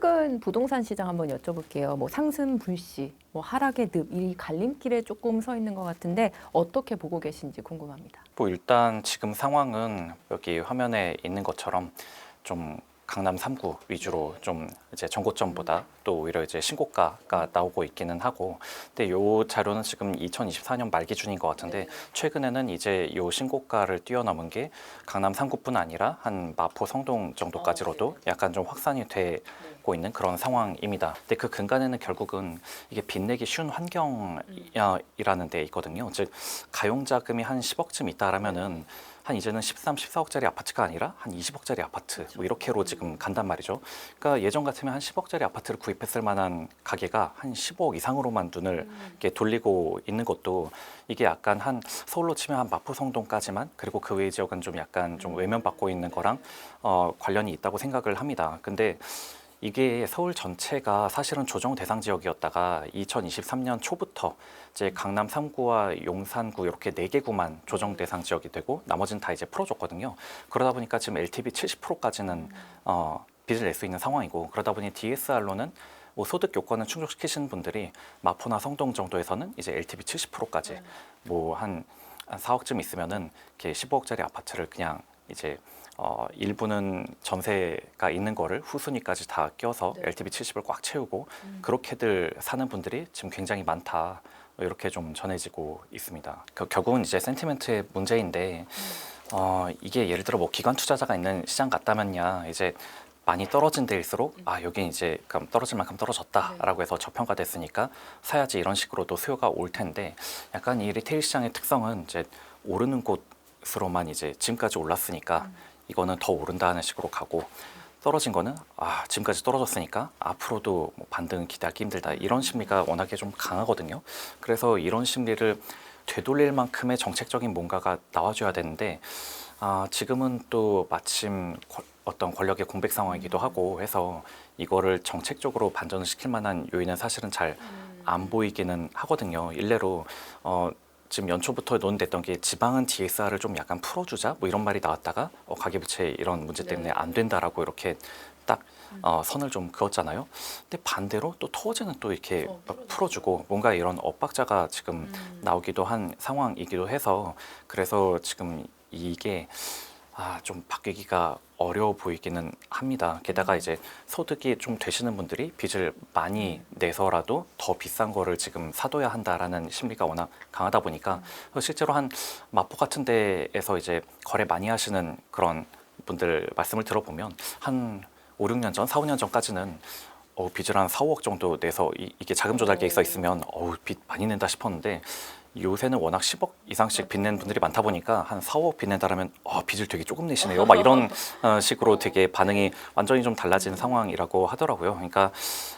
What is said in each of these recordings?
최근 부동산 시장 한번 여쭤볼게요. 뭐 상승 불씨, 뭐 하락의 늪, 이 갈림길에 조금 서 있는 것 같은데 어떻게 보고 계신지 궁금합니다. 뭐 일단 지금 상황은 여기 화면에 있는 것처럼 좀 강남 3구 위주로 좀 이제 전고점보다 또 오히려 이제 신고가가 나오고 있기는 하고 근데 요 자료는 지금 2024년 말 기준인 것 같은데 최근에는 이제 요 신고가를 뛰어넘은 게 강남 3구뿐 아니라 한 마포 성동 정도까지로도 약간 좀 확산이 되고 있는 그런 상황입니다. 근데 그 근간에는 결국은 이게 빚내기 쉬운 환경이라는 데 있거든요. 즉 가용 자금이 한 10억쯤 있다라면은 한 이제는 13, 14억짜리 아파트가 아니라 한 20억짜리 아파트 뭐 이렇게로 지금 간단 말이죠. 그러니까 예전 같으면 한 10억짜리 아파트를 구입했을 만한 가게가 한 15억 이상으로만 눈을 이렇게 돌리고 있는 것도 이게 약간 한 서울로 치면 한 마포 성동까지만 그리고 그 외의 지역은 좀 약간 좀 외면받고 있는 거랑 어, 관련이 있다고 생각을 합니다. 근데 이게 서울 전체가 사실은 조정 대상 지역이었다가 2023년 초부터 이제 강남 3구와 용산구 이렇게 네 개 구만 조정 대상 지역이 되고 나머지는 다 이제 풀어줬거든요. 그러다 보니까 지금 LTV 70%까지는 어, 빚을 낼 수 있는 상황이고 그러다 보니 DSR로는 뭐 소득 요건을 충족시키신 분들이 마포나 성동 정도에서는 이제 LTV 70%까지 뭐한 4억쯤 있으면은 이렇게 15억짜리 아파트를 그냥 이제 어, 일부는 전세가 있는 거를 후순위까지 다 껴서 LTV 70을 꽉 채우고 그렇게들 사는 분들이 지금 굉장히 많다. 이렇게 좀 전해지고 있습니다. 그, 결국은 이제 센티멘트의 문제인데 어, 이게 예를 들어 뭐 기관 투자자가 있는 시장 같다면야 이제 많이 떨어진 데일수록 아 여기 이제 그럼 떨어질 만큼 떨어졌다라고 해서 저평가됐으니까 사야지 이런 식으로도 수요가 올 텐데 약간 이 리테일 시장의 특성은 이제 오르는 곳으로만 이제 지금까지 올랐으니까 이거는 더 오른다는 식으로 가고 떨어진 거는 아 지금까지 떨어졌으니까 앞으로도 뭐 반등 기대하기 힘들다 이런 심리가 워낙에 좀 강하거든요. 그래서 이런 심리를 되돌릴 만큼의 정책적인 뭔가가 나와줘야 되는데 아 지금은 또 마침 권- 어떤 권력의 공백 상황이기도 하고 해서 이거를 정책적으로 반전을 시킬 만한 요인은 사실은 잘 안 보이기는 하거든요. 일례로 어, 지금 연초부터 논의됐던 게 지방은 DSR을 좀 약간 풀어주자? 뭐 이런 말이 나왔다가 어, 가계부채 이런 문제 때문에 안 된다라고 이렇게 딱 어, 선을 좀 그었잖아요. 근데 반대로 또 토지는 또 이렇게 풀어주고 뭔가 이런 엇박자가 지금 나오기도 한 상황이기도 해서 그래서 지금 이게 아, 좀 바뀌기가 어려워 보이기는 합니다. 게다가 이제 소득이 좀 되시는 분들이 빚을 많이 내서라도 더 비싼 거를 지금 사둬야 한다라는 심리가 워낙 강하다 보니까 실제로 한 마포 같은 데에서 이제 거래 많이 하시는 그런 분들 말씀을 들어보면 한 5, 6년 전, 4, 5년 전까지는 어, 빚을 한 4, 5억 정도 내서 이, 게 자금 조달계에 써 있으면 어우 빚 많이 낸다 싶었는데 요새는 워낙 10억 이상씩 빚낸 분들이 많다 보니까 한 4, 5억 빚낸다라면 어, 빚을 되게 조금 내시네요. 막 이런 어, 식으로 되게 반응이 완전히 좀 달라진 상황이라고 하더라고요. 그러니까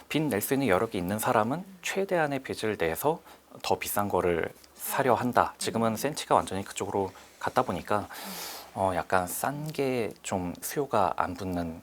빚 낼 수 있는 여력이 있는 사람은 최대한의 빚을 내서 더 비싼 거를 사려 한다. 지금은 센치가 완전히 그쪽으로 갔다 보니까 어, 약간 싼 게 좀 수요가 안 붙는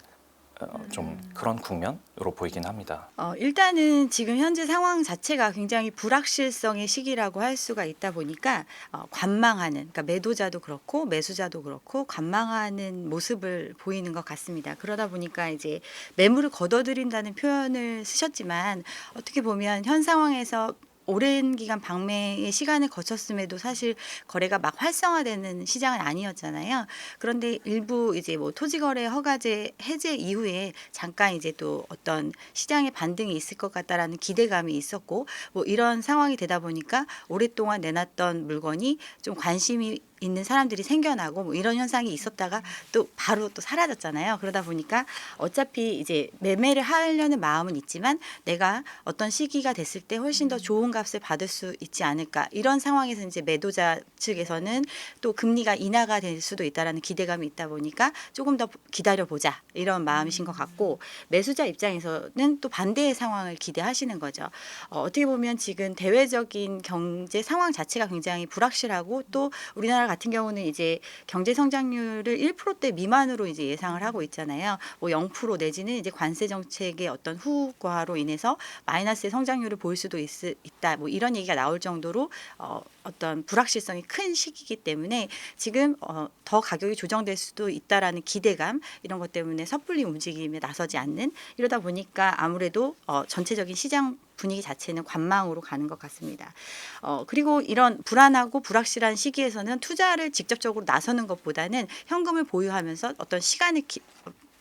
어, 좀 그런 국면으로 보이긴 합니다. 어, 일단은 지금 현재 상황 자체가 굉장히 불확실성의 시기라고 할 수가 있다 보니까 어, 관망하는 그러니까 매도자도 그렇고 매수자도 그렇고 관망하는 모습을 보이는 것 같습니다. 그러다 보니까 이제 매물을 걷어들인다는 표현을 쓰셨지만 어떻게 보면 현 상황에서 오랜 기간 방매의 시간을 거쳤음에도 사실 거래가 막 활성화되는 시장은 아니었잖아요. 그런데 일부 이제 뭐 토지거래 허가제 해제 이후에 잠깐 이제 또 어떤 시장의 반등이 있을 것 같다라는 기대감이 있었고 뭐 이런 상황이 되다 보니까 오랫동안 내놨던 물건이 좀 관심이 있는 사람들이 생겨나고 뭐 이런 현상이 있었다가 또 바로 또 사라졌잖아요. 그러다 보니까 어차피 이제 매매를 하려는 마음은 있지만 내가 어떤 시기가 됐을 때 훨씬 더 좋은 값을 받을 수 있지 않을까 이런 상황에서 이제 매도자 측에서는 또 금리가 인하가 될 수도 있다라는 기대감이 있다 보니까 조금 더 기다려 보자 이런 마음이신 것 같고 매수자 입장에서는 또 반대의 상황을 기대하시는 거죠. 어, 어떻게 보면 지금 대외적인 경제 상황 자체가 굉장히 불확실하고 또 우리나라 같은 경우는 이제 경제 성장률을 1%대 미만으로 이제 예상을 하고 있잖아요. 뭐 0% 내지는 이제 관세 정책의 어떤 후과로 인해서 마이너스의 성장률을 보일 수도 있, 있다. 뭐 이런 얘기가 나올 정도로 어, 어떤 불확실성이 큰 시기이기 때문에 지금 어, 더 가격이 조정될 수도 있다라는 기대감 이런 것 때문에 섣불리 움직임에 나서지 않는 이러다 보니까 아무래도 어, 전체적인 시장 분위기 자체는 관망으로 가는 것 같습니다. 어, 그리고 이런 불안하고 불확실한 시기에서는 투자를 직접적으로 나서는 것보다는 현금을 보유하면서 어떤 시간을 기,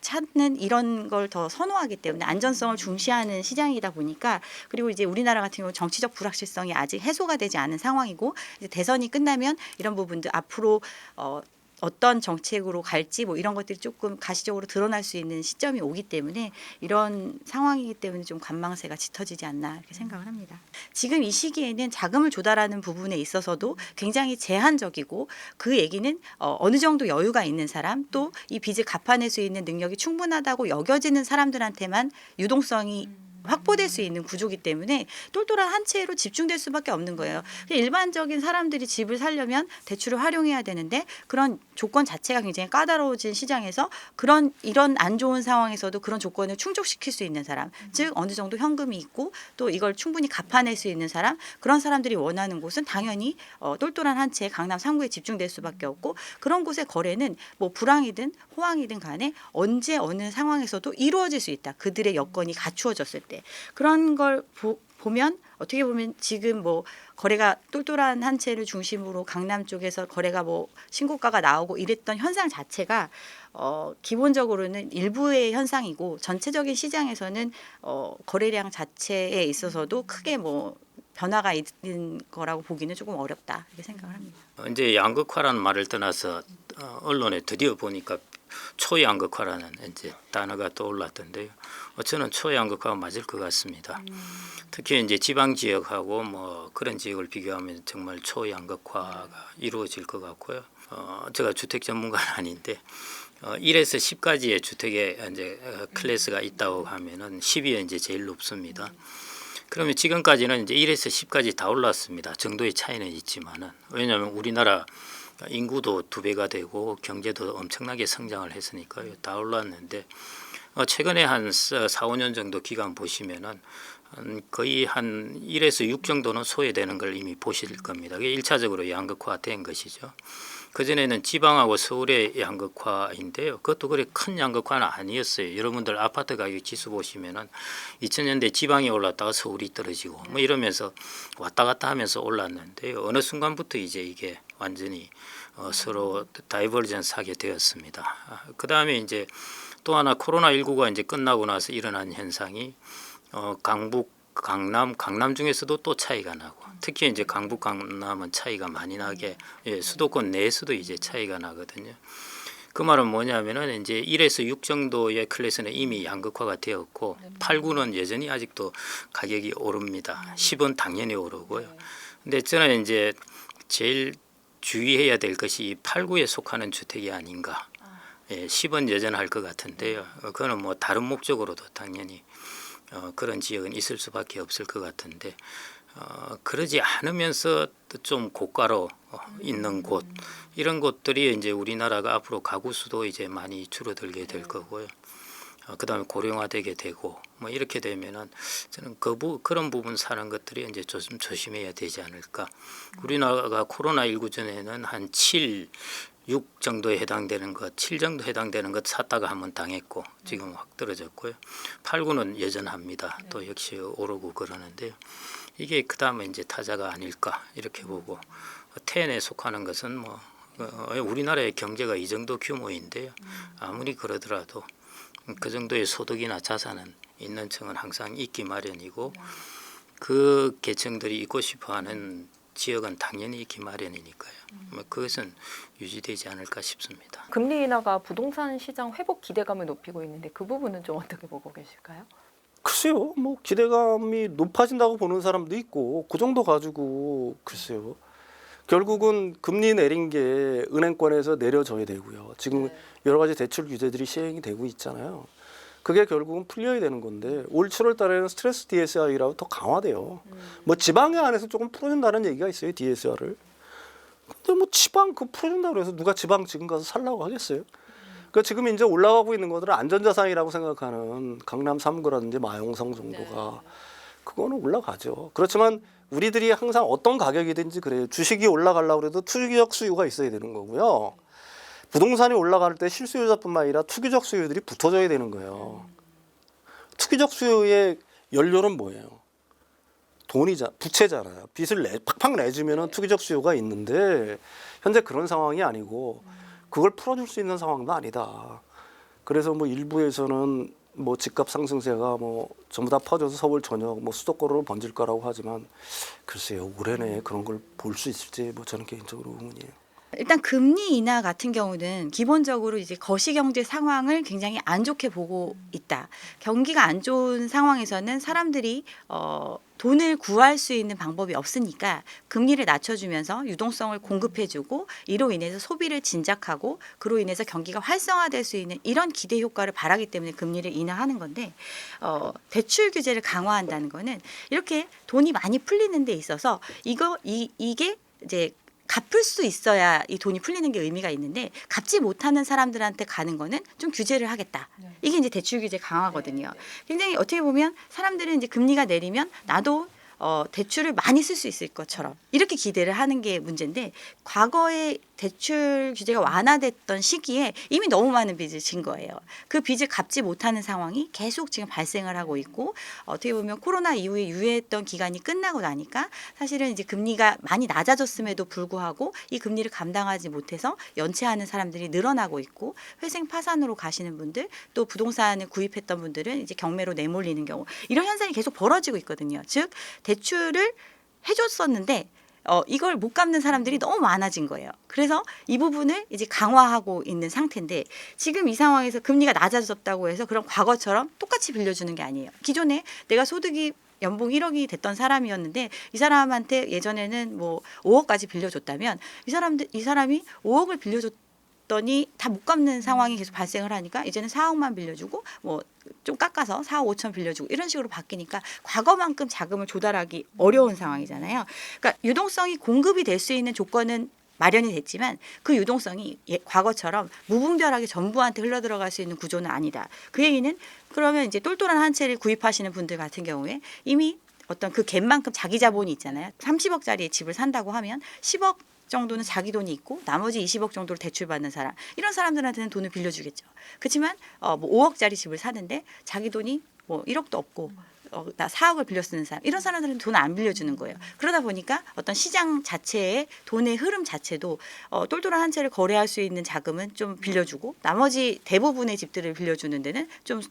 찾는 이런 걸 더 선호하기 때문에 안전성을 중시하는 시장이다 보니까 그리고 이제 우리나라 같은 경우 정치적 불확실성이 아직 해소가 되지 않은 상황이고 대선이 끝나면 이런 부분들 앞으로 어 어떤 정책으로 갈지 뭐 이런 것들이 조금 가시적으로 드러날 수 있는 시점이 오기 때문에 이런 상황이기 때문에 좀 관망세가 짙어지지 않나 이렇게 생각을 합니다. 지금 이 시기에는 자금을 조달하는 부분에 있어서도 굉장히 제한적이고 그 얘기는 어, 어느 정도 여유가 있는 사람 또 이 빚을 갚아낼 수 있는 능력이 충분하다고 여겨지는 사람들한테만 유동성이 확보될 수 있는 구조기 때문에 똘똘한 한 채로 집중될 수밖에 없는 거예요. 일반적인 사람들이 집을 살려면 대출을 활용해야 되는데 그런 조건 자체가 굉장히 까다로워진 시장에서 그런 이런 안 좋은 상황에서도 그런 조건을 충족시킬 수 있는 사람, 즉 어느 정도 현금이 있고 또 이걸 충분히 갚아낼 수 있는 사람, 그런 사람들이 원하는 곳은 당연히 어, 똘똘한 한 채 강남 3구에 집중될 수밖에 없고 그런 곳의 거래는 뭐 불황이든 호황이든 간에 언제 어느 상황에서도 이루어질 수 있다. 그들의 여건이 갖추어졌을 때 그런 걸 보, 보면 어떻게 보면 지금 뭐 거래가 똘똘한 한 채를 중심으로 강남 쪽에서 거래가 뭐 신고가가 나오고 이랬던 현상 자체가 어 기본적으로는 일부의 현상이고 전체적인 시장에서는 어 거래량 자체에 있어서도 크게 뭐 변화가 있는 거라고 보기는 조금 어렵다 이렇게 생각을 합니다. 이제 양극화라는 말을 떠나서 어, 언론에 드디어 보니까 초양극화라는 이제 단어가 떠올랐던데요. 어, 저는 초양극화가 맞을 것 같습니다. 특히 이제 지방 지역하고 뭐 그런 지역을 비교하면 정말 초양극화가 이루어질 것 같고요. 어, 제가 주택 전문가는 아닌데 어, 1에서 10까지의 주택의 이제 어, 클래스가 있다고 하면은 10이 이제 제일 높습니다. 그러면 지금까지는 이제 1에서 10까지 다 올랐습니다. 정도의 차이는 있지만은 왜냐하면 우리나라 인구도 두 배가 되고 경제도 엄청나게 성장을 했으니까요. 다 올랐는데 어, 최근에 한 4, 5년 정도 기간 보시면은 한 거의 한 1에서 6 정도는 소외되는 걸 이미 보실 겁니다. 그게 1차적으로 양극화된 것이죠. 그전에는 지방하고 서울의 양극화인데요. 그것도 그리 큰 양극화는 아니었어요. 여러분들 아파트 가격 지수 보시면은 2000년대 지방이 올랐다가 서울이 떨어지고 뭐 이러면서 왔다 갔다 하면서 올랐는데요. 어느 순간부터 이제 이게 완전히 어, 서로 다이버전스 하게 되었습니다. 그 다음에 이제 또 하나 코로나 19가 이제 끝나고 나서 일어난 현상이 어, 강북, 강남, 강남 중에서도 또 차이가 나고 특히 이제 강북, 강남은 차이가 많이 나게 예, 수도권 내에서도 이제 차이가 나거든요. 그 말은 뭐냐면은 이제 1에서 6 정도의 클래스는 이미 양극화가 되었고 8, 9는 여전히 아직도 가격이 오릅니다. 10은 당연히 오르고요. 근데 저는 이제 제일 주의해야 될 것이 이 8, 9에 속하는 주택이 아닌가. 예, 10은 여전할 것 같은데요. 어, 그거는 뭐 다른 목적으로도 당연히 어, 그런 지역은 있을 수밖에 없을 것 같은데 어, 그러지 않으면서 좀 고가로 어, 있는 곳 이런 곳들이 이제 우리나라가 앞으로 가구 수도 이제 많이 줄어들게 될 거고요. 어, 그다음에 고령화되게 되고 뭐 이렇게 되면은 저는 그 부, 그런 부분 사는 것들이 이제 조심 조심해야 되지 않을까. 우리나라가 코로나 19 전에는 한 7, 6 정도에 해당되는 것, 7 정도 해당되는 것 샀다가 한번 당했고 지금 확 떨어졌고요. 8, 9는 여전합니다. 또 역시 오르고 그러는데요. 이게 그 다음에 이제 타자가 아닐까 이렇게 보고 텐에 속하는 것은 뭐 어, 우리나라의 경제가 이 정도 규모인데요. 아무리 그러더라도 그 정도의 소득이나 자산은 있는 층은 항상 있기 마련이고 그 계층들이 있고 싶어하는 지역은 당연히 있기 마련이니까요. 뭐 그것은 유지되지 않을까 싶습니다. 금리 인하가 부동산 시장 회복 기대감을 높이고 있는데 그 부분은 좀 어떻게 보고 계실까요? 글쎄요, 뭐 기대감이 높아진다고 보는 사람도 있고 그 정도 가지고 글쎄요. 결국은 금리 내린 게 은행권에서 내려져야 되고요. 지금 여러 가지 대출 규제들이 시행이 되고 있잖아요. 그게 결국은 풀려야 되는 건데 올 7월 달에는 스트레스 DSR이라고 더 강화돼요. 뭐 지방에 안에서 조금 풀어준다는 얘기가 있어요, DSR을. 근데 뭐 지방 그 풀어준다고 해서 누가 지방 지금 가서 살라고 하겠어요? 그러니까 지금 이제 올라가고 있는 것들은 안전자산이라고 생각하는 강남 3구라든지 마용성 정도가 그거는 올라가죠. 그렇지만 우리들이 항상 어떤 가격이든지 그래요. 주식이 올라가려고 해도 투기적 수요가 있어야 되는 거고요. 부동산이 올라갈 때 실수요자뿐만 아니라 투기적 수요들이 붙어져야 되는 거예요. 투기적 수요의 연료는 뭐예요? 돈이자 부채잖아요. 빚을 내, 팍팍 내주면은 투기적 수요가 있는데 현재 그런 상황이 아니고 그걸 풀어줄 수 있는 상황도 아니다. 그래서 뭐 일부에서는 뭐 집값 상승세가 뭐 전부 다 퍼져서 서울 전역 뭐 수도권으로 번질 거라고 하지만 글쎄요 올해내 그런 걸 볼 수 있을지 뭐 저는 개인적으로 의문이에요. 일단 금리 인하 같은 경우는 기본적으로 이제 거시 경제 상황을 굉장히 안 좋게 보고 있다. 경기가 안 좋은 상황에서는 사람들이 어 돈을 구할 수 있는 방법이 없으니까 금리를 낮춰주면서 유동성을 공급해주고 이로 인해서 소비를 진작하고 그로 인해서 경기가 활성화될 수 있는 이런 기대 효과를 바라기 때문에 금리를 인하하는 건데 어, 대출 규제를 강화한다는 거는 이렇게 돈이 많이 풀리는 데 있어서 이거 이 이게 이제 갚을 수 있어야 이 돈이 풀리는 게 의미가 있는데 갚지 못하는 사람들한테 가는 거는 좀 규제를 하겠다. 이게 이제 대출 규제 강화거든요. 굉장히 어떻게 보면 사람들은 이제 금리가 내리면 나도 어, 대출을 많이 쓸 수 있을 것처럼 이렇게 기대를 하는 게 문제인데 과거에 대출 규제가 완화됐던 시기에 이미 너무 많은 빚을 진 거예요. 그 빚을 갚지 못하는 상황이 계속 지금 발생을 하고 있고 어떻게 보면 코로나 이후에 유예했던 기간이 끝나고 나니까 사실은 이제 금리가 많이 낮아졌음에도 불구하고 이 금리를 감당하지 못해서 연체하는 사람들이 늘어나고 있고 회생 파산으로 가시는 분들 또 부동산을 구입했던 분들은 이제 경매로 내몰리는 경우 이런 현상이 계속 벌어지고 있거든요. 즉 대출을 해줬었는데 어, 이걸 못 갚는 사람들이 너무 많아진 거예요. 그래서 이 부분을 이제 강화하고 있는 상태인데 지금 이 상황에서 금리가 낮아졌다고 해서 그럼 과거처럼 똑같이 빌려주는 게 아니에요. 기존에 내가 소득이 연봉 1억이 됐던 사람이었는데 이 사람한테 예전에는 뭐 5억까지 빌려줬다면 이 사람들 이 사람이 5억을 빌려줬 더니 다 못 갚는 상황이 계속 발생을 하니까 이제는 4억만 빌려주고 뭐 좀 깎아서 4억 5천 빌려주고 이런 식으로 바뀌니까 과거만큼 자금을 조달하기 어려운 상황이잖아요. 그러니까 유동성이 공급이 될 수 있는 조건은 마련이 됐지만 그 유동성이 예, 과거처럼 무분별하게 전부한테 흘러 들어갈 수 있는 구조는 아니다. 그 얘기는 그러면 이제 똘똘한 한 채를 구입하시는 분들 같은 경우에 이미 어떤 그 갭만큼 자기 자본이 있잖아요. 30억짜리 집을 산다고 하면 10억 정도는 자기 돈이 있고 나머지 20억 정도를 대출 받는 사람 이런 사람들한테는 돈을 빌려주겠죠. 그렇지만 어, 뭐 5억짜리 집을 사는데 자기 돈이 뭐 1억도 없고 어, 나 4억을 빌려 쓰는 사람 이런 사람들은 돈 안 빌려주는 거예요. 그러다 보니까 어떤 시장 자체의 돈의 흐름 자체도 어, 똘똘한 한 채를 거래할 수 있는 자금은 좀 빌려주고 나머지 대부분의 집들을 빌려주는 데는 좀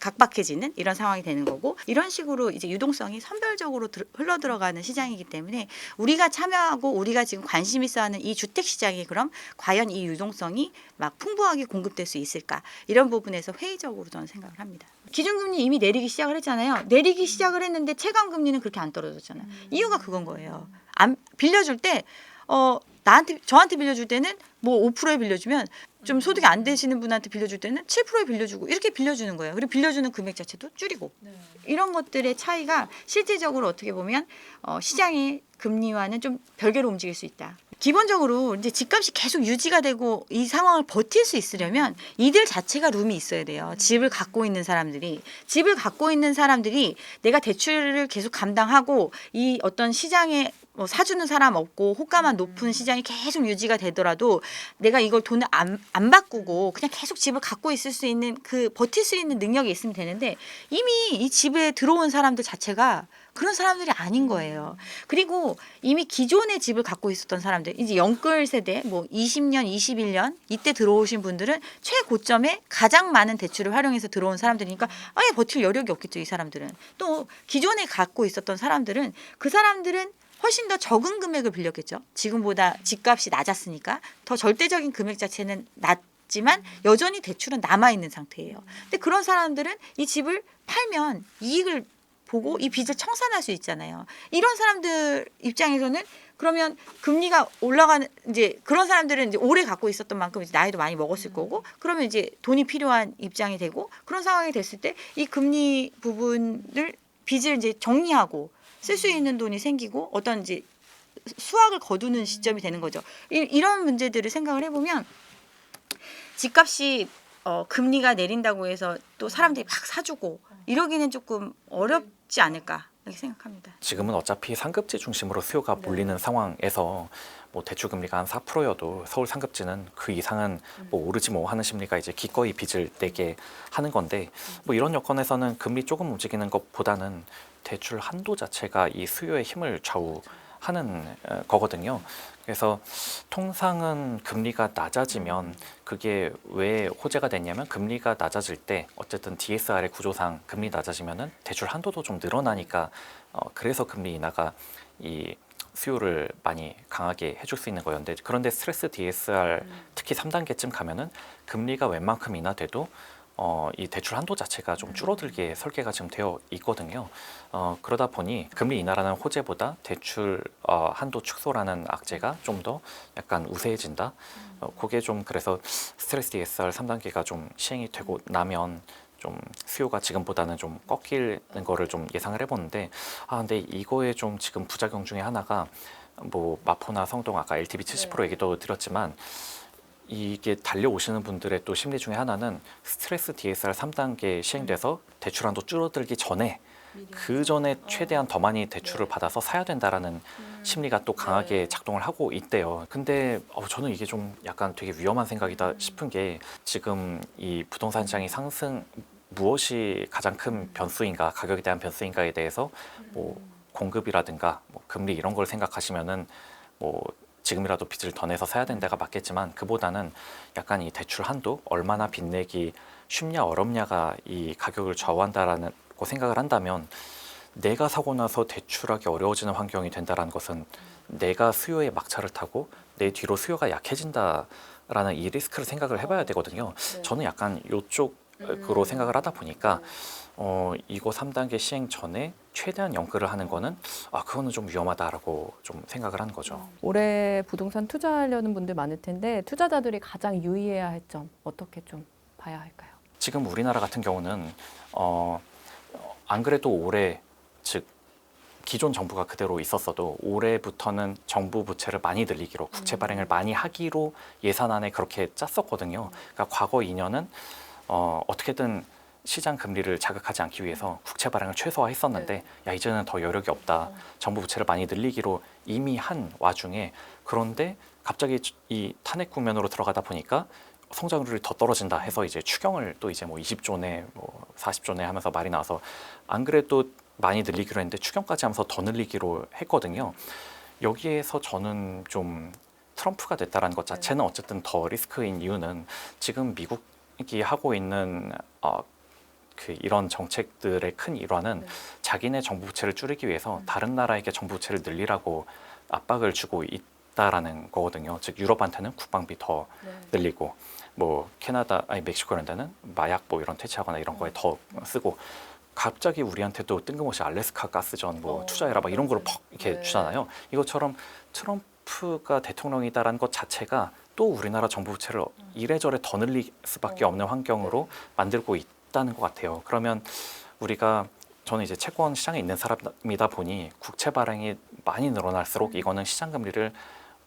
각박해지는 이런 상황이 되는 거고 이런 식으로 이제 유동성이 선별적으로 들- 흘러 들어가는 시장이기 때문에 우리가 참여하고 우리가 지금 관심 있어 하는 이 주택 시장이 그럼 과연 이 유동성이 막 풍부하게 공급될 수 있을까 이런 부분에서 회의적으로 저는 생각을 합니다. 기준금리 이미 내리기 시작을 했잖아요. 내리기 시작을 했는데 체감금리는 그렇게 안 떨어졌잖아요. 이유가 그건 거예요. 안 빌려줄 때 어, 나한테 저한테 빌려줄 때는 뭐 5%에 빌려주면 좀 소득이 안 되시는 분한테 빌려줄 때는 7%에 빌려주고 이렇게 빌려주는 거예요. 그리고 빌려주는 금액 자체도 줄이고 이런 것들의 차이가 실질적으로 어떻게 보면 어, 시장의 금리와는 좀 별개로 움직일 수 있다. 기본적으로 이제 집값이 계속 유지가 되고 이 상황을 버틸 수 있으려면 이들 자체가 룸이 있어야 돼요. 집을 갖고 있는 사람들이 집을 갖고 있는 사람들이 내가 대출을 계속 감당하고 이 어떤 시장에 뭐 사주는 사람 없고 호가만 높은 시장이 계속 유지가 되더라도 내가 이걸 돈을 안, 안 바꾸고 그냥 계속 집을 갖고 있을 수 있는 그 버틸 수 있는 능력이 있으면 되는데 이미 이 집에 들어온 사람들 자체가 그런 사람들이 아닌 거예요. 그리고 이미 기존의 집을 갖고 있었던 사람들, 이제 영끌 세대, 뭐 20년, 21년 이때 들어오신 분들은 최고점에 가장 많은 대출을 활용해서 들어온 사람들이니까 아예 버틸 여력이 없겠죠, 이 사람들은. 또 기존에 갖고 있었던 사람들은 그 사람들은 훨씬 더 적은 금액을 빌렸겠죠. 지금보다 집값이 낮았으니까 더 절대적인 금액 자체는 낮지만 여전히 대출은 남아 있는 상태예요. 근데 그런 사람들은 이 집을 팔면 이익을 보고 이 빚을 청산할 수 있잖아요. 이런 사람들 입장에서는 그러면 금리가 올라가는 이제 그런 사람들은 이제 오래 갖고 있었던 만큼 이제 나이도 많이 먹었을 거고 그러면 이제 돈이 필요한 입장이 되고 그런 상황이 됐을 때 이 금리 부분을 빚을 이제 정리하고 쓸 수 있는 돈이 생기고 어떤 이제 수확을 거두는 시점이 되는 거죠. 이, 이런 문제들을 생각을 해보면 집값이 어, 금리가 내린다고 해서 또 사람들이 막 사주고 이러기는 조금 어렵지 않을까 이렇게 생각합니다. 지금은 어차피 상급지 중심으로 수요가 네. 몰리는 상황에서 뭐 대출 금리가 한 4%여도 서울 상급지는 그 이상은 뭐 오르지 뭐 하는 심리가 이제 기꺼이 빚을 내게 하는 건데 뭐 이런 여건에서는 금리 조금 움직이는 것보다는 대출 한도 자체가 이 수요의 힘을 좌우하는 어, 거거든요. 그래서 통상은 금리가 낮아지면 그게 왜 호재가 됐냐면 금리가 낮아질 때 어쨌든 DSR의 구조상 금리 낮아지면은 대출 한도도 좀 늘어나니까 어, 그래서 금리 인하가 이 수요를 많이 강하게 해줄 수 있는 거였는데 그런데 스트레스 DSR 특히 3단계쯤 가면은 금리가 웬만큼 인하돼도 어, 이 대출 한도 자체가 좀 줄어들게 설계가 지금 되어 있거든요. 어, 그러다 보니 금리 인하라는 호재보다 대출 어, 한도 축소라는 악재가 좀 더 약간 우세해진다. 어, 그게 좀 그래서 스트레스 DSR 3단계가 좀 시행이 되고 나면 좀 수요가 지금보다는 좀 꺾이는 거를 좀 예상을 해보는데 아 근데 이거에 좀 지금 부작용 중에 하나가 뭐 마포나 성동 아까 LTV 70% 얘기도 드렸지만 이게 달려오시는 분들의 또 심리 중에 하나는 스트레스 DSR 3단계 시행돼서 대출 한도 줄어들기 전에 그 전에 최대한 더 많이 대출을 받아서 사야 된다라는 심리가 또 강하게 작동을 하고 있대요. 근데 어, 저는 이게 좀 약간 되게 위험한 생각이다 싶은 게 지금 이 부동산 시장이 상승 무엇이 가장 큰 변수인가 가격에 대한 변수인가에 대해서 뭐 공급이라든가 뭐 금리 이런 걸 생각하시면은 뭐 지금이라도 빚을 더 내서 사야 되는 데가 맞겠지만 그보다는 약간 이 대출 한도 얼마나 빚내기 쉽냐 어렵냐가 이 가격을 좌우한다라는 거 생각을 한다면 내가 사고 나서 대출하기 어려워지는 환경이 된다라는 것은 내가 수요의 막차를 타고 내 뒤로 수요가 약해진다라는 이 리스크를 생각을 해봐야 되거든요. 저는 약간 이쪽으로 생각을 하다 보니까 어, 이거 3단계 시행 전에 최대한 연끌을 하는 거는 아 그거는 좀 위험하다라고 좀 생각을 하는 거죠. 올해 부동산 투자하려는 분들 많을 텐데 투자자들이 가장 유의해야 할 점 어떻게 좀 봐야 할까요? 지금 우리나라 같은 경우는 어, 안 그래도 올해 즉 기존 정부가 그대로 있었어도 올해부터는 정부 부채를 많이 늘리기로 국채 발행을 많이 하기로 예산안에 그렇게 짰었거든요. 그러니까 과거 2년은 어, 어떻게든 시장 금리를 자극하지 않기 위해서 국채 발행을 최소화했었는데 야 이제는 더 여력이 없다. 정부 부채를 많이 늘리기로 이미 한 와중에 그런데 갑자기 이 탄핵 국면으로 들어가다 보니까 성장률이 더 떨어진다 해서 이제 추경을 또 이제 뭐 20조 내, 뭐 40조 내 하면서 말이 나와서 안 그래도 많이 늘리기로 했는데 추경까지 하면서 더 늘리기로 했거든요. 여기에서 저는 좀 트럼프가 됐다라는 것 자체는 어쨌든 더 리스크인 이유는 지금 미국이 하고 있는 어, 그 이런 정책들의 큰 일환은 자기네 정부 부채를 줄이기 위해서 다른 나라에게 정부 부채를 늘리라고 압박을 주고 있다라는 거거든요. 즉 유럽한테는 국방비 더 늘리고 뭐 캐나다 아니 멕시코 이런 데는 마약 뭐 이런 퇴치하거나 이런 거에 더 쓰고 갑자기 우리한테도 뜬금없이 알래스카 가스전 뭐 투자해라 막 이런 거를 퍽 이렇게 주잖아요. 이것처럼 트럼프가 대통령이다라는 것 자체가 또 우리나라 정부 부채를 이래저래 더 늘릴 수밖에 없는 환경으로 만들고 있다 는 것 같아요. 그러면 우리가 저는 이제 채권 시장에 있는 사람이다 보니 국채 발행이 많이 늘어날수록 이거는 시장 금리를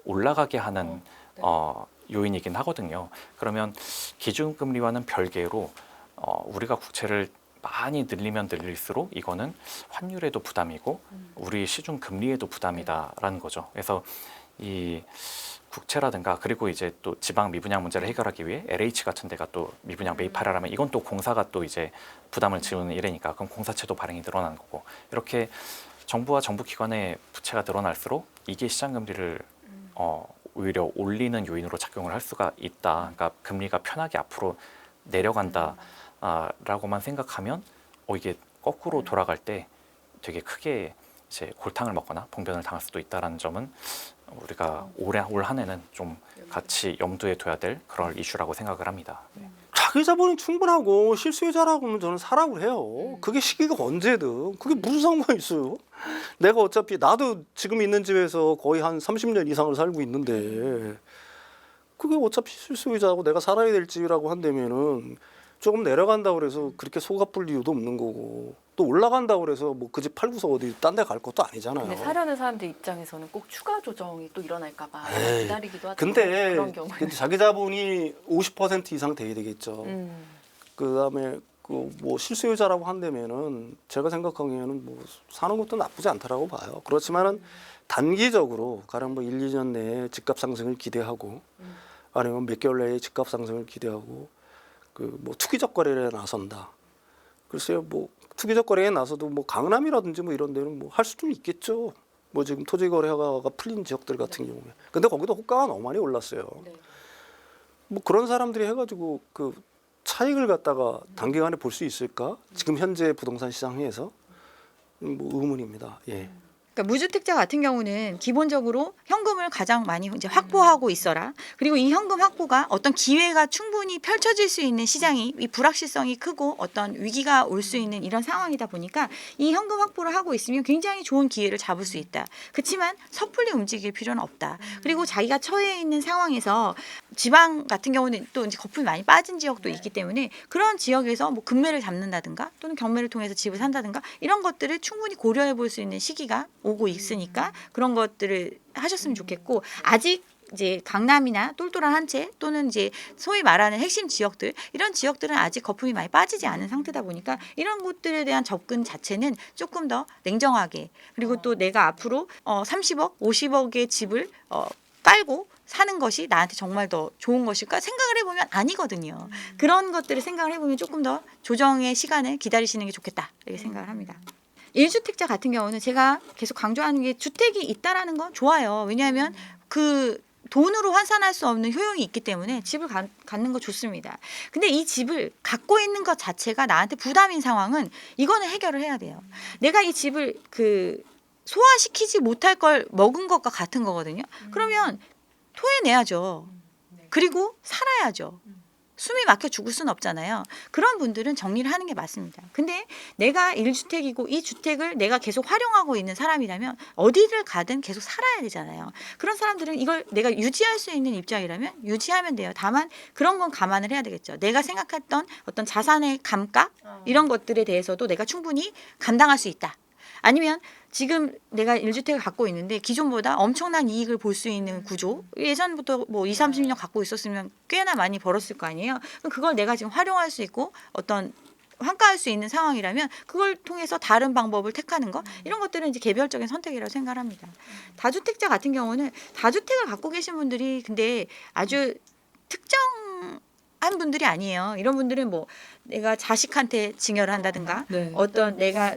올라가게 하는 어, 요인이긴 하거든요. 그러면 기준 금리와는 별개로 어, 우리가 국채를 많이 늘리면 늘릴수록 이거는 환율에도 부담이고 우리 시중 금리에도 부담이다라는 거죠. 그래서 이 국채라든가 그리고 이제 또 지방 미분양 문제를 해결하기 위해 LH 같은 데가 또 미분양 매입하라면 이건 또 공사가 또 이제 부담을 지우는 일이니까 그럼 공사채도 발행이 늘어나는 거고. 이렇게 정부와 정부 기관의 부채가 늘어날수록 이게 시장 금리를 어, 오히려 올리는 요인으로 작용을 할 수가 있다. 그러니까 금리가 편하게 앞으로 내려간다라고만 생각하면 어 이게 거꾸로 돌아갈 때 되게 크게 이제 골탕을 먹거나 봉변을 당할 수도 있다라는 점은 우리가 올해 올 한해는 좀 같이 염두에 둬야 될 그런 이슈라고 생각을 합니다. 네. 자기 자본이 충분하고 실수요자라고 하면 저는 사라고 해요. 그게 시기가 언제든 그게 무슨 상관이 있어요. 내가 어차피 나도 지금 있는 집에서 거의 한 30년 이상을 살고 있는데 그게 어차피 실수요자고 내가 살아야 될 집이라고 한다면은 조금 내려간다고 그래서 그렇게 속아뿔 이유도 없는 거고 또또 올라간다고 그래서 뭐 그 집 팔고서 어디 딴 데 갈 것도 아니잖아요. 근데 사려는 사람들 입장에서는 꼭 추가 조정이 또 일어날까 봐 에이, 기다리기도 하죠. 근데 그런. 근데 자기 자본이 50% 이상 돼야 되겠죠. 음. 그다음에 그 뭐 실수요자라고 한다면은 제가 생각하기에는 뭐 사는 것도 나쁘지 않다라고 봐요. 그렇지만은 단기적으로 가령 뭐 1, 2년 내에 집값 상승을 기대하고 아니면 몇 개월 내에 집값 상승을 기대하고 그 뭐 투기적 거래에 나선다. 글쎄요, 뭐 투기적 거래에 나서도 뭐 강남이라든지 뭐 이런 데는 뭐 할 수도 있겠죠. 뭐 지금 토지 거래가 풀린 지역들 같은 경우에. 근데 거기도 호가가 너무 많이 올랐어요. 네. 뭐 그런 사람들이 해가지고 그 차익을 갖다가 단기간에 볼 수 있을까? 지금 현재 부동산 시장에서 음, 뭐 의문입니다. 예. 그러니까 무주택자 같은 경우는 기본적으로 현금을 가장 많이 이제 확보하고 있어라. 그리고 이 현금 확보가 어떤 기회가 충분히 펼쳐질 수 있는 시장이 이 불확실성이 크고 어떤 위기가 올 수 있는 이런 상황이다 보니까 이 현금 확보를 하고 있으면 굉장히 좋은 기회를 잡을 수 있다. 그렇지만 섣불리 움직일 필요는 없다. 그리고 자기가 처해 있는 상황에서 지방 같은 경우는 또 이제 거품이 많이 빠진 지역도 있기 때문에 그런 지역에서 뭐 금매를 잡는다든가 또는 경매를 통해서 집을 산다든가 이런 것들을 충분히 고려해 볼 수 있는 시기가 오고 있으니까 그런 것들을 하셨으면 좋겠고 아직 이제 강남이나 똘똘한 한 채 또는 이제 소위 말하는 핵심 지역들 이런 지역들은 아직 거품이 많이 빠지지 않은 상태다 보니까 이런 곳들에 대한 접근 자체는 조금 더 냉정하게 그리고 또 내가 앞으로 어 30억, 50억의 집을 어 깔고 사는 것이 나한테 정말 더 좋은 것일까 생각을 해보면 아니거든요. 그런 것들을 생각을 해보면 조금 더 조정의 시간을 기다리시는 게 좋겠다 이렇게 생각을 합니다. 일주택자 같은 경우는 제가 계속 강조하는 게 주택이 있다라는 건 좋아요. 왜냐하면 그 돈으로 환산할 수 없는 효용이 있기 때문에 집을 가, 갖는 거 좋습니다. 근데 이 집을 갖고 있는 것 자체가 나한테 부담인 상황은 이거는 해결을 해야 돼요. 내가 이 집을 그 소화시키지 못할 걸 먹은 것과 같은 거거든요. 그러면 토해내야죠. 그리고 살아야죠. 숨이 막혀 죽을 수는 없잖아요. 그런 분들은 정리를 하는 게 맞습니다. 근데 내가 1주택이고 이 주택을 내가 계속 활용하고 있는 사람이라면 어디를 가든 계속 살아야 되잖아요. 그런 사람들은 이걸 내가 유지할 수 있는 입장이라면 유지하면 돼요. 다만 그런 건 감안을 해야 되겠죠. 내가 생각했던 어떤 자산의 감가 이런 것들에 대해서도 내가 충분히 감당할 수 있다. 아니면 지금 내가 1주택을 갖고 있는데 기존보다 엄청난 이익을 볼 수 있는 구조 예전부터 뭐 2, 30년 갖고 있었으면 꽤나 많이 벌었을 거 아니에요. 그럼 그걸 내가 지금 활용할 수 있고 어떤 환가할 수 있는 상황이라면 그걸 통해서 다른 방법을 택하는 것 이런 것들은 이제 개별적인 선택이라고 생각합니다. 다주택자 같은 경우는 다주택을 갖고 계신 분들이 근데 아주 특정 한 분들이 아니에요. 이런 분들은 뭐 내가 자식한테 증여를 한다든가 네. 어떤 내가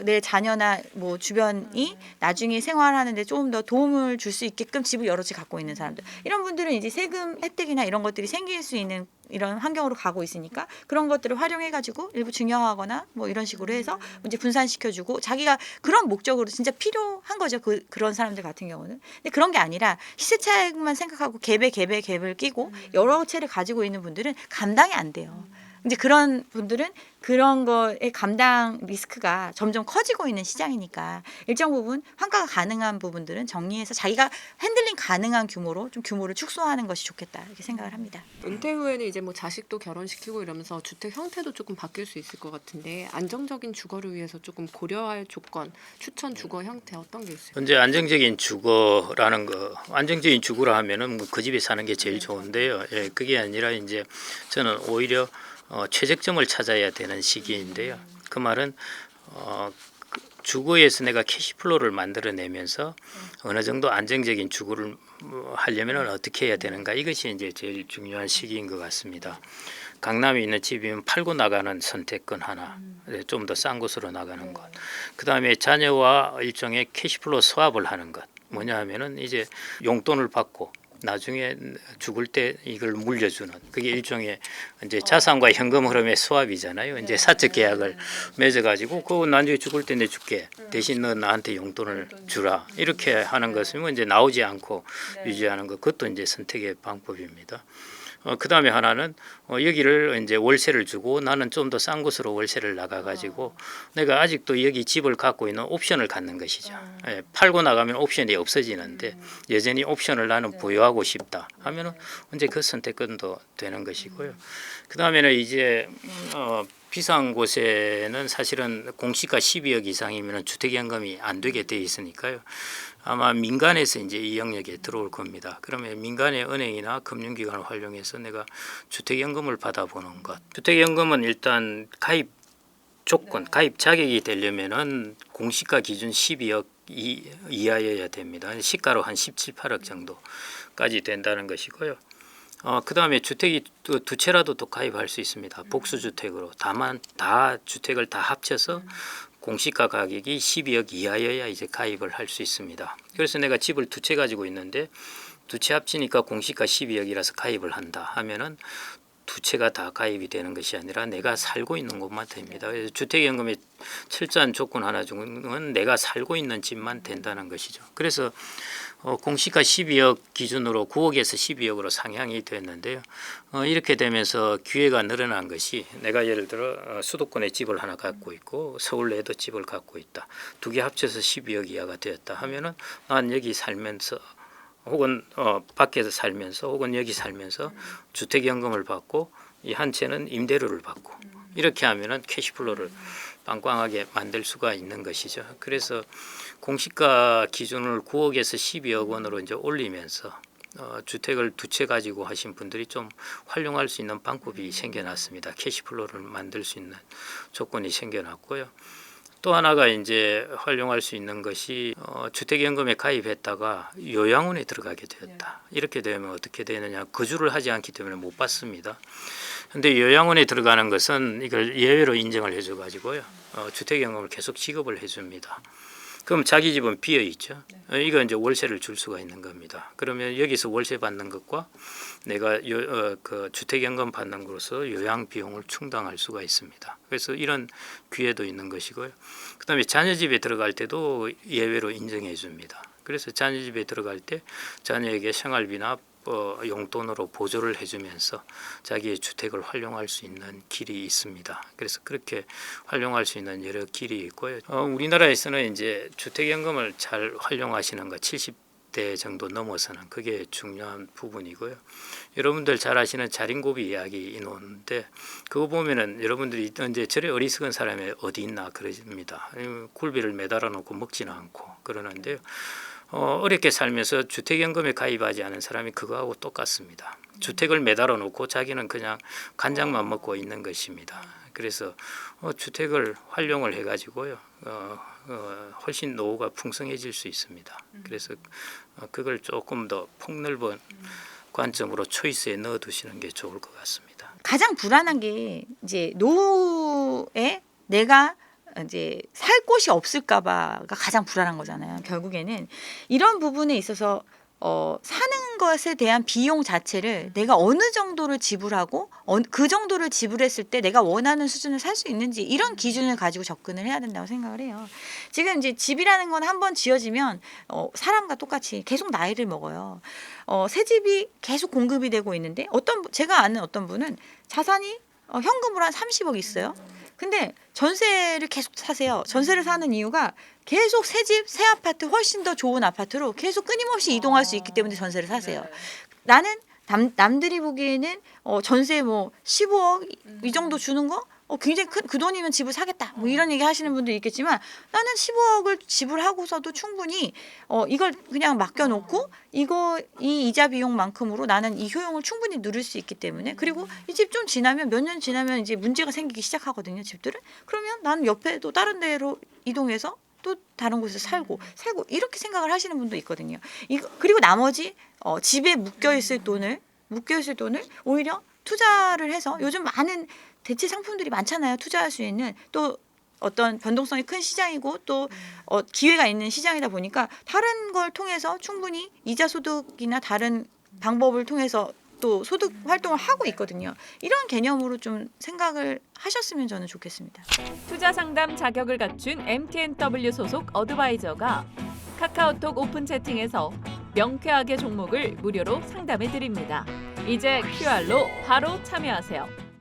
내 자녀나 뭐 주변이 나중에 생활하는데 조금 더 도움을 줄 수 있게끔 집을 여러 채 갖고 있는 사람들 이런 분들은 이제 세금 혜택이나 이런 것들이 생길 수 있는 이런 환경으로 가고 있으니까 그런 것들을 활용해 가지고 일부 증여하거나 뭐 이런 식으로 해서 이제 분산시켜주고 자기가 그런 목적으로 진짜 필요한 거죠 그 그런 사람들 같은 경우는 근데 그런 게 아니라 시세 차익만 생각하고 갭에 갭에 갭을 끼고 여러 채를 가지고 있는 분들은 감당이 안 돼요. 이제 그런 분들은 그런 거의 감당 리스크가 점점 커지고 있는 시장이니까 일정 부분 환가가 가능한 부분들은 정리해서 자기가 핸들링 가능한 규모로 좀 규모를 축소하는 것이 좋겠다 이렇게 생각을 합니다. 은퇴 후에는 이제 뭐 자식도 결혼시키고 이러면서 주택 형태도 조금 바뀔 수 있을 것 같은데 안정적인 주거를 위해서 조금 고려할 조건, 추천 주거 형태 어떤 게 있어요? 현재 안정적인 주거라는 거 안정적인 주거라 하면은 뭐 그 집에 사는 게 제일 좋은데요. 예, 그게 아니라 이제 저는 오히려 어, 최적점을 찾아야 되는 시기인데요. 그 말은 어, 그 주거에서 내가 캐시플로우를 만들어내면서 어느 정도 안정적인 주거를 뭐 하려면 어떻게 해야 되는가 이것이 이제 제일 중요한 시기인 것 같습니다. 강남에 있는 집이면 팔고 나가는 선택권 하나, 네, 좀더 싼 곳으로 나가는 것. 그 다음에 자녀와 일종의 캐시플로우 스왑을 하는 것. 뭐냐 하면은 이제 용돈을 받고 나중에 죽을 때 이걸 물려주는 그게 일종의 이제 자산과 현금 흐름의 수합이잖아요. 이제 사적 계약을 맺어가지고 그거 나중에 죽을 때 내 줄게. 대신 너 나한테 용돈을 주라. 이렇게 하는 것이면 이제 나오지 않고 유지하는 것. 그것도 이제 선택의 방법입니다. 어, 그 다음에 하나는 어, 여기를 이제 월세를 주고 나는 좀 더 싼 곳으로 월세를 나가가지고 내가 아직도 여기 집을 갖고 있는 옵션을 갖는 것이죠. 예, 팔고 나가면 옵션이 없어지는데 여전히 옵션을 나는 부여하고 하고 싶다 하면은 언제 그 선택권도 되는 것이고요. 그 다음에는 이제 어, 비싼 곳에는 사실은 공시가 12억 이상이면 주택연금이 안 되게 돼 있으니까요. 아마 민간에서 이제 이 영역에 들어올 겁니다. 그러면 민간의 은행이나 금융기관을 활용해서 내가 주택연금을 받아보는 것. 주택연금은 일단 가입 조건, 가입 자격이 되려면은 공시가 기준 12억 이, 이하여야 됩니다. 시가로 한 17, 8억 정도까지 된다는 것이고요. 어, 그 다음에 주택이 두, 두 채라도 또 가입할 수 있습니다. 복수주택으로. 다만 다 주택을 다 합쳐서 공시가 가격이 12억 이하여야 이제 가입을 할 수 있습니다. 그래서 내가 집을 두 채 가지고 있는데 두 채 합치니까 공시가 12억이라서 가입을 한다 하면은 두 채가 다 가입이 되는 것이 아니라 내가 살고 있는 곳만 됩니다. 그래서 주택연금의 철저한 조건 하나 중은 내가 살고 있는 집만 된다는 것이죠. 그래서 어, 공시가 12억 기준으로 9억에서 12억으로 상향이 됐는데요. 어, 이렇게 되면서 기회가 늘어난 것이 내가 예를 들어 어, 수도권에 집을 하나 갖고 있고 서울에도 집을 갖고 있다. 두 개 합쳐서 12억 이하가 되었다 하면은 난 여기 살면서 혹은 어, 밖에서 살면서 혹은 여기 살면서 주택연금을 받고 이 한 채는 임대료를 받고 이렇게 하면은 캐시플로를 빵빵하게 만들 수가 있는 것이죠. 그래서 공시가 기준을 9억에서 12억 원으로 이제 올리면서 어, 주택을 두 채 가지고 하신 분들이 좀 활용할 수 있는 방법이 생겨났습니다. 캐시플로를 만들 수 있는 조건이 생겨났고요. 또 하나가 이제 활용할 수 있는 것이 어, 주택연금에 가입했다가 요양원에 들어가게 되었다. 이렇게 되면 어떻게 되느냐? 거주를 하지 않기 때문에 못 받습니다. 근데 요양원에 들어가는 것은 이걸 예외로 인정을 해줘 가지고요. 어, 주택연금을 계속 지급을 해줍니다. 그럼 자기 집은 비어 있죠. 어, 이거 이제 월세를 줄 수가 있는 겁니다. 그러면 여기서 월세 받는 것과 내가 요, 어, 그 주택연금 받는 것으로 요양 비용을 충당할 수가 있습니다. 그래서 이런 기회도 있는 것이고요. 그다음에 자녀 집에 들어갈 때도 예외로 인정해 줍니다. 그래서 자녀 집에 들어갈 때 자녀에게 생활비나 어, 용돈으로 보조를 해주면서 자기의 주택을 활용할 수 있는 길이 있습니다. 그래서 그렇게 활용할 수 있는 여러 길이 있고요. 어, 우리나라에서는 이제 주택연금을 잘 활용하시는 거 70대 정도 넘어서는 그게 중요한 부분이고요. 여러분들 잘 아시는 자린고비 이야기 인원인데 그거 보면은 여러분들이 이제 저래 어리석은 사람이 어디 있나 그러십니다. 아니면 굴비를 매달아 놓고 먹지는 않고 그러는데요. 어, 어렵게 살면서 주택연금에 가입하지 않은 사람이 그거하고 똑같습니다. 주택을 매달아 놓고 자기는 그냥 간장만 먹고 있는 것입니다. 그래서 어, 주택을 활용을 해가지고요, 어, 어, 훨씬 노후가 풍성해질 수 있습니다. 그래서 어, 그걸 조금 더 폭넓은 관점으로 초이스에 넣어두시는 게 좋을 것 같습니다. 가장 불안한 게 이제 노후에 내가 이제 살 곳이 없을까봐가 가장 불안한 거잖아요. 결국에는 이런 부분에 있어서 어, 사는 것에 대한 비용 자체를 내가 어느 정도를 지불하고 어, 그 정도를 지불했을 때 내가 원하는 수준을 살 수 있는지 이런 기준을 가지고 접근을 해야 된다고 생각을 해요. 지금 이제 집이라는 건 한 번 지어지면 어, 사람과 똑같이 계속 나이를 먹어요. 어, 새 집이 계속 공급이 되고 있는데 어떤 분- 제가 아는 어떤 분은 자산이 어, 현금으로 한 30억 있어요. 근데 전세를 계속 사세요. 전세를 사는 이유가 계속 새 집, 새 아파트, 훨씬 더 좋은 아파트로 계속 끊임없이 이동할 수 있기 때문에 전세를 사세요. 나는 남, 남들이 보기에는 어, 전세 뭐 15억 이 정도 주는 거 어, 굉장히 큰 그 돈이면 집을 사겠다. 뭐 이런 얘기 하시는 분도 있겠지만 나는 15억을 지불하고서도 충분히 어, 이걸 그냥 맡겨놓고 이거 이 이자 비용만큼으로 나는 이 효용을 충분히 누릴 수 있기 때문에 그리고 이 집 좀 지나면 몇 년 지나면 이제 문제가 생기기 시작하거든요 집들은 그러면 나는 옆에 또 다른 데로 이동해서 또 다른 곳에서 살고 살고 이렇게 생각을 하시는 분도 있거든요. 이거 그리고 나머지 어, 집에 묶여 있을 돈을 묶여 있을 돈을 오히려 투자를 해서 요즘 많은 대체 상품들이 많잖아요. 투자할 수 있는 또 어떤 변동성이 큰 시장이고 또 어, 기회가 있는 시장이다 보니까 다른 걸 통해서 충분히 이자 소득이나 다른 방법을 통해서 또 소득 활동을 하고 있거든요. 이런 개념으로 좀 생각을 하셨으면 저는 좋겠습니다. 투자 상담 자격을 갖춘 MTNW 소속 어드바이저가 카카오톡 오픈 채팅에서 명쾌하게 종목을 무료로 상담해 드립니다. 이제 QR로 바로 참여하세요.